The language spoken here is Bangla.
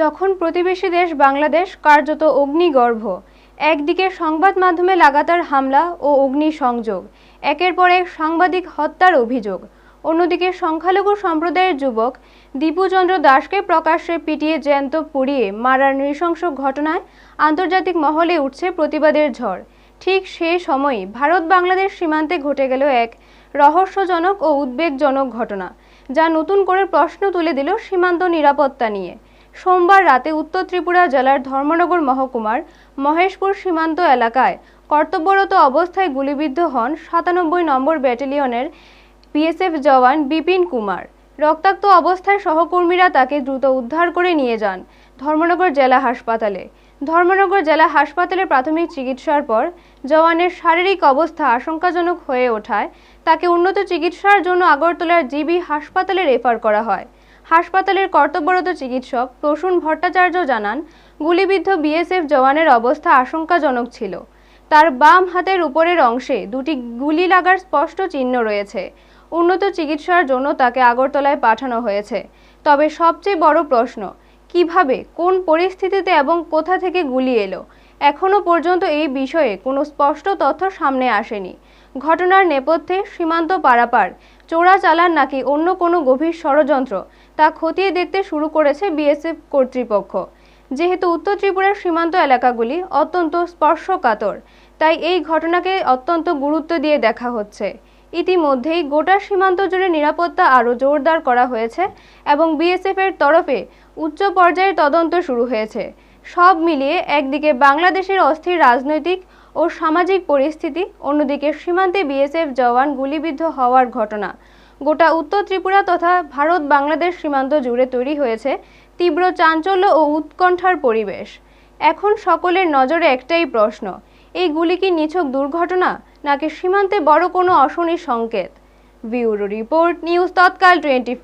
যখন প্রতিবেশী দেশ বাংলাদেশ, কার্যত অগ্নিগর্ভ। একদিকে সংবাদ মাধ্যমে লাগাতার হামলা ও অগ্নিসংযোগ, একের পর এক সাংবাদিক হত্যার অভিযোগ। অন্যদিকে সংখ্যালঘু সম্প্রদায়ের যুবক দীপুচন্দ্র দাসকে প্রকাশ্যে পিটিয়ে জ্যান্ত পুড়িয়ে মারার নৃশংস ঘটনায় আন্তর্জাতিক মহলে উঠছে প্রতিবাদের ঝড়। ঠিক সেই সময়ই ভারত বাংলাদেশ সীমান্তে ঘটে গেল এক রহস্যজনক ও উদ্বেগজনক ঘটনা, যা নতুন করে প্রশ্ন তুলে দিল সীমান্ত নিরাপত্তা নিয়ে। সোমবার রাতে উত্তর ত্রিপুরা জেলার ধর্মনগর মহকুমার মহেশপুর সীমান্ত এলাকায় কর্তব্যরত অবস্থায় গুলিবিদ্ধ হন সাতানব্বই নম্বর ব্যাটালিয়নের বিএসএফ জওয়ান বিপিন কুমার। রক্তাক্ত অবস্থায় সহকর্মীরা তাকে দ্রুত উদ্ধার করে নিয়ে যান ধর্মনগর জেলা হাসপাতালে। ধর্মনগর জেলা হাসপাতালে প্রাথমিক চিকিৎসার পর জওয়ানের শারীরিক অবস্থা আশঙ্কাজনক হয়ে ওঠায় তাকে উন্নত চিকিৎসার জন্য আগরতলার জিবি হাসপাতালে রেফার করা হয়। হাসপাতালের কর্তব্যরত চিকিৎসক প্রসূন ভট্টাচার্য জানান, গুলিবিদ্ধ বিএসএফ জওয়ানের অবস্থা আশঙ্কাজনক ছিল। তার বাম হাতের উপরের অংশে দুটি গুলি লাগার স্পষ্ট চিহ্ন রয়েছে। উন্নত চিকিৎসার জন্য তাকে আগরতলায় পাঠানো হয়েছে। তবে সবচেয়ে বড় প্রশ্ন, কীভাবে, কোন পরিস্থিতিতে এবং কোথা থেকে গুলি এলো? এখনও পর্যন্ত এই বিষয়ে কোনো স্পষ্ট তথ্য সামনে আসেনি। ঘটনার নেপথ্যে সীমান্ত পারাপার চোরাচালান নাকি অন্য কোনো গভীর ষড়যন্ত্র তা খতিয়ে দেখতে শুরু করেছে বিএসএফ কর্তৃপক্ষ। যেহেতু উত্তর ত্রিপুরার সীমান্ত এলাকাগুলি অত্যন্ত স্পর্শকাতর, তাই এই ঘটনাকে অত্যন্ত গুরুত্ব দিয়ে দেখা হচ্ছে। ইতিমধ্যেই গোটা সীমান্ত জুড়ে নিরাপত্তা আরও জোরদার করা হয়েছে এবং বিএসএফ এর তরফে উচ্চ পর্যায়ের তদন্ত শুরু হয়েছে। সব মিলিয়ে একদিকে বাংলাদেশের অস্থির রাজনৈতিক ও সামাজিক পরিস্থিতি, অন্যদিকে সীমান্তে বিএসএফ জওয়ান গুলিবিদ্ধ হওয়ার ঘটনা। গোটা উত্তর ত্রিপুরা তথা ভারত বাংলাদেশ সীমান্ত জুড়ে তৈরি হয়েছে তীব্র চাঞ্চল্য ও উৎকণ্ঠার পরিবেশ। এখন সকলের নজরে একটাই প্রশ্ন, এই গুলি কি নিছক দুর্ঘটনা, নাকি সীমান্তে বড় কোনো অশনি সংকেত? ব্যুরো রিপোর্ট, নিউজ তৎকাল টোয়েন্টি